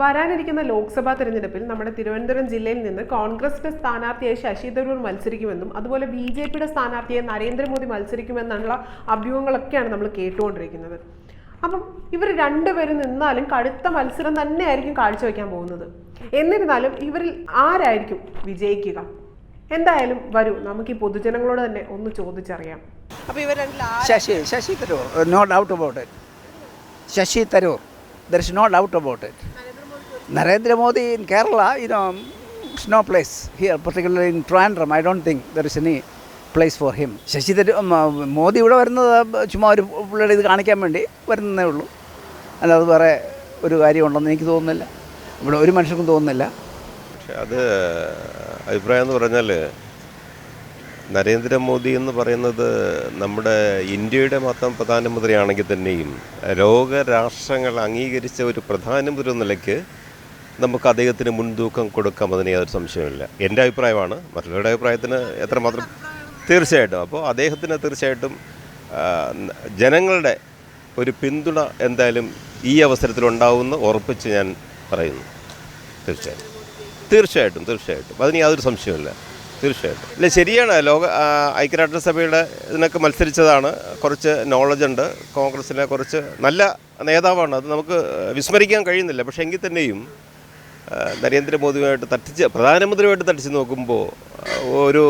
വരാനിരിക്കുന്ന ലോക്സഭാ തെരഞ്ഞെടുപ്പിൽ നമ്മുടെ തിരുവനന്തപുരം ജില്ലയിൽ നിന്ന് കോൺഗ്രസിന്റെ സ്ഥാനാർത്ഥിയായി ശശി തരൂർ മത്സരിക്കുമെന്നും അതുപോലെ ബി ജെ പിയുടെ സ്ഥാനാർത്ഥിയെ നരേന്ദ്രമോദി മത്സരിക്കുമെന്നുള്ള അഭ്യൂഹങ്ങളൊക്കെയാണ് നമ്മൾ കേട്ടുകൊണ്ടിരിക്കുന്നത്. അപ്പം ഇവർ രണ്ടുപേരും നിന്നാലും കടുത്ത മത്സരം തന്നെയായിരിക്കും കാഴ്ചവെക്കാൻ പോകുന്നത്. എന്നിരുന്നാലും ഇവരിൽ ആരായിരിക്കും വിജയിക്കുക? എന്തായാലും വരൂ നമുക്ക് ഈ പൊതുജനങ്ങളോട് തന്നെ ഒന്ന് ചോദിച്ചറിയാം. അപ്പോൾ ഇവർ Sasi Shashi Tharoor no doubt about it Shashi Tharoor there is no doubt about it Narendra Modi in Kerala it's no place here particular in Trivandrum I don't think there is any place for him Shashi Tharoor Modi ഇവിടെ വരുന്നത് ചുമ്മാ ഒരു പുള്ളിയുടെ ഇത് കാണിക്കാൻ വേണ്ടി വരുന്നേ ഉള്ളൂ. അല്ലാതെ വേറെ ഒരു കാര്യമുണ്ടെന്ന് എനിക്ക് തോന്നുന്നില്ല. ഇവിടെ ഒരു മനുഷ്യർക്കും തോന്നുന്നില്ല. പക്ഷെ അത് അഭിപ്രായം എന്ന് പറഞ്ഞാൽ നരേന്ദ്രമോദി എന്ന് പറയുന്നത് നമ്മുടെ ഇന്ത്യയുടെ മാത്രം പ്രധാനമന്ത്രിയാണെങ്കിൽ തന്നെയും ലോകരാഷ്ട്രങ്ങൾ അംഗീകരിച്ച ഒരു പ്രധാനമന്ത്രി എന്ന നിലയ്ക്ക് നമുക്ക് അദ്ദേഹത്തിന് മുൻതൂക്കം കൊടുക്കാം അതിന് യാതൊരു സംശയമില്ല എന്റെ അഭിപ്രായമാണ്. മറ്റുള്ളവരുടെ അഭിപ്രായത്തിന് എത്രമാത്രം തീർച്ചയായിട്ടും. അപ്പോൾ അദ്ദേഹത്തിന് തീർച്ചയായിട്ടും ജനങ്ങളുടെ ഒരു പിന്തുണ എന്തായാലും ഈ അവസരത്തിൽ ഉണ്ടാവുമെന്ന് ഉറപ്പിച്ച് ഞാൻ പറയുന്നു. തീർച്ചയായിട്ടും. തീർച്ചയായിട്ടും തീർച്ചയായിട്ടും. അതിന് യാതൊരു സംശയമില്ല തീർച്ചയായിട്ടും. ഇല്ല ശരിയാണ്. ലോക ഐക്യരാഷ്ട്രസഭയുടെ ഇതിനൊക്കെ മത്സരിച്ചതാണ്. കുറച്ച് നോളജ് ഉണ്ട്. കോൺഗ്രസിനെ കുറച്ച് നല്ല നേതാവാണ്. അത് നമുക്ക് വിസ്മരിക്കാൻ കഴിയുന്നില്ല. പക്ഷേ എങ്കിൽ തന്നെയും നരേന്ദ്രമോദിയുമായിട്ട് തട്ടിച്ച് പ്രധാനമന്ത്രിയുമായിട്ട് തട്ടിച്ച് നോക്കുമ്പോൾ ഒരു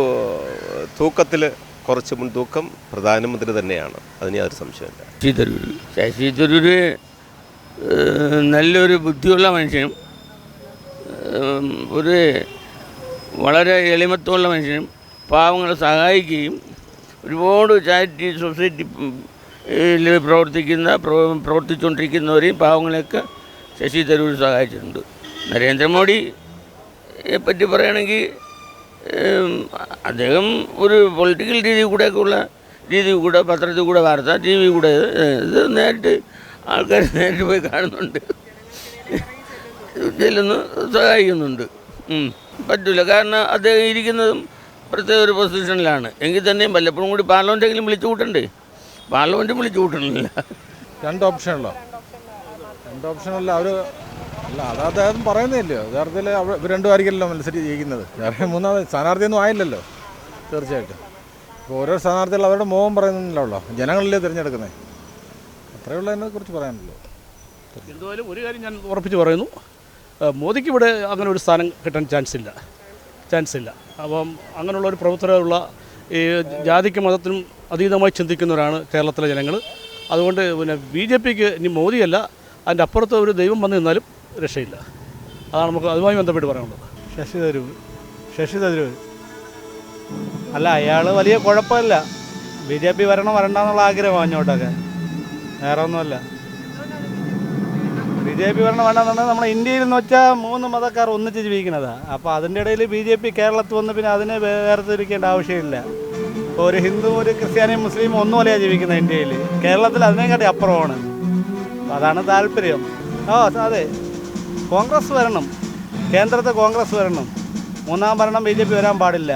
തൂക്കത്തിൽ കുറച്ച് മുൻ തൂക്കം പ്രധാനമന്ത്രി തന്നെയാണ്. അതിന് യാതൊരു സംശയമില്ല ശശി തരൂർ ശശി തരൂർ നല്ലൊരു ബുദ്ധിയുള്ള മനുഷ്യനും ഒരു വളരെ എളിമത്വമുള്ള മനുഷ്യനും പാവങ്ങളെ സഹായിക്കുകയും ഒരുപാട് ചാരിറ്റി സൊസൈറ്റി പ്രവർത്തിക്കുന്ന പ്രവ- പ്രവർത്തിച്ചുകൊണ്ടിരിക്കുന്നവരെയും പാവങ്ങളെയൊക്കെ ശശി തരൂർ സഹായിച്ചിട്ടുണ്ട്. നരേന്ദ്രമോദിയെ പറ്റി പറയുകയാണെങ്കിൽ അദ്ദേഹം ഒരു പൊളിറ്റിക്കൽ രീതി കൂടെയൊക്കെ ഉള്ള രീതി കൂടെ പത്രത്തിൽ കൂടെ വാർത്ത ടി വി കൂടെ ഇത് നേരിട്ട് ആൾക്കാർ നേരിട്ട് പോയി കാണുന്നുണ്ട്. ചെല്ലുന്നു സഹായിക്കുന്നുണ്ട്. പറ്റില്ല കാരണം അദ്ദേഹം ഇരിക്കുന്നതും പ്രത്യേക ഒരു പൊസിഷനിലാണ് എങ്കിൽ തന്നെയും വല്ലപ്പോഴും കൂടി പാർലമെന്റെങ്കിലും വിളിച്ചു കൂട്ടണ്ടേ? പാർലമെന്റും വിളിച്ചു കൂട്ടണില്ല. രണ്ട് ഓപ്ഷനുള്ള രണ്ട് ഓപ്ഷനല്ല അവർ അല്ല അത് അദ്ദേഹം പറയുന്നില്ലയോ യഥാർത്ഥത്തിൽ രണ്ടും മത്സരി മത്സരിച്ച് ജയിക്കുന്നത്. കാരണം മൂന്നാമത് സ്ഥാനാർത്ഥിയൊന്നും ആയില്ലല്ലോ തീർച്ചയായിട്ടും. ഇപ്പോൾ ഓരോ സ്ഥാനാർത്ഥികൾ അവരുടെ മോഹം പറയുന്നില്ലല്ലോ. ജനങ്ങളല്ലേ തിരഞ്ഞെടുക്കുന്നത് അത്രയേ ഉള്ളതിനെ കുറിച്ച് പറയാനുള്ളൂ. എന്തായാലും ഒരു കാര്യം ഞാൻ ഉറപ്പിച്ച് പറയുന്നു. മോദിക്ക് ഇവിടെ അങ്ങനെ ഒരു സ്ഥാനം കിട്ടാൻ ചാൻസ് ഇല്ല. ചാൻസ് ഇല്ല. അപ്പം അങ്ങനെയുള്ള ഒരു പ്രവർത്തനമുള്ള ഈ ജാതിക്ക് മതത്തിനും അതീതമായി ചിന്തിക്കുന്നവരാണ് കേരളത്തിലെ ജനങ്ങൾ അതുകൊണ്ട് പിന്നെ ബി ജെ പിക്ക് ഇനി മോദിയല്ല. അതിന്റെ അപ്പുറത്ത് ഒരു ദൈവം വന്നു നിന്നാലും രക്ഷയില്ല. അതാണ് നമുക്ക് അതുമായി ബന്ധപ്പെട്ട് പറയാനുള്ളത്. ശശി തരൂർ ശശി തരൂർ. അല്ല അയാൾ വലിയ കുഴപ്പമില്ല. ബി ജെ പി വരണം വരണ്ടെന്നുള്ള ആഗ്രഹമാണ് അങ്ങോട്ടൊക്കെ. വേറെ ഒന്നുമല്ല ബി ജെ പി വരണം വേണ്ടെന്നുണ്ടെങ്കിൽ നമ്മുടെ ഇന്ത്യയിൽ എന്ന് വെച്ചാൽ മൂന്ന് മതക്കാർ ഒന്നിച്ച് ജീവിക്കുന്നതാണ് അപ്പോൾ അതിന്റെ ഇടയിൽ ബി ജെ പി കേരളത്തിൽ വന്ന് പിന്നെ അതിനെ വേർതിരിക്കേണ്ട ആവശ്യമില്ല. ഇപ്പോൾ ഒരു ഹിന്ദു ഒരു ക്രിസ്ത്യാനിയും മുസ്ലിമും ഒന്നുപോലെയാണ് ജീവിക്കുന്നത് ഇന്ത്യയിൽ. കേരളത്തിൽ അതിനെക്കാട്ടി അപ്പുറമാണ്. അതാണ് താല്പര്യം. ഓ അതെ. കോൺഗ്രസ് വരണം. കേന്ദ്രത്തെ കോൺഗ്രസ് വരണം. മൂന്നാം ഭരണം ബി ജെ പി വരാൻ പാടില്ല.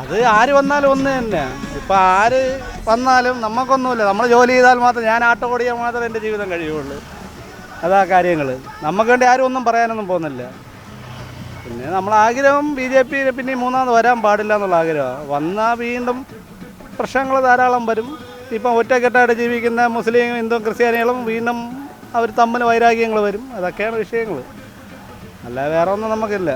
അത് ആര് വന്നാലും ഒന്ന് തന്നെ. ഇപ്പം ആര് വന്നാലും നമുക്കൊന്നുമില്ല നമ്മൾ ജോലി ചെയ്താൽ മാത്രം ഞാൻ ആട്ടോ ഓടിയാൽ മാത്രമേ എന്റെ ജീവിതം കഴിയുള്ളൂ. അതാ കാര്യങ്ങൾ നമുക്ക് വേണ്ടി ആരും ഒന്നും പറയാനൊന്നും പോകുന്നില്ല. പിന്നെ നമ്മൾ ആഗ്രഹം ബി ജെ പി പിന്നെ മൂന്നാമത് വരാൻ പാടില്ല എന്നുള്ള ആഗ്രഹമാണ് വന്നാൽ വീണ്ടും പ്രശ്നങ്ങൾ ധാരാളം വരും. ഇപ്പം ഒറ്റക്കെട്ടായിട്ട് ജീവിക്കുന്ന മുസ്ലിം ഹിന്ദു ക്രിസ്ത്യാനികളും വീണ്ടും അവർ തമ്മിൽ വൈരാഗ്യങ്ങൾ വരും. അതൊക്കെയാണ് വിഷയങ്ങൾ അല്ല വേറെ ഒന്നും നമുക്കില്ല.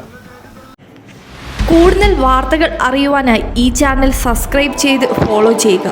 കൂടുതൽ വാർത്തകൾ അറിയുവാനായി ഈ ചാനൽ സബ്സ്ക്രൈബ് ചെയ്ത് ഫോളോ ചെയ്യുക.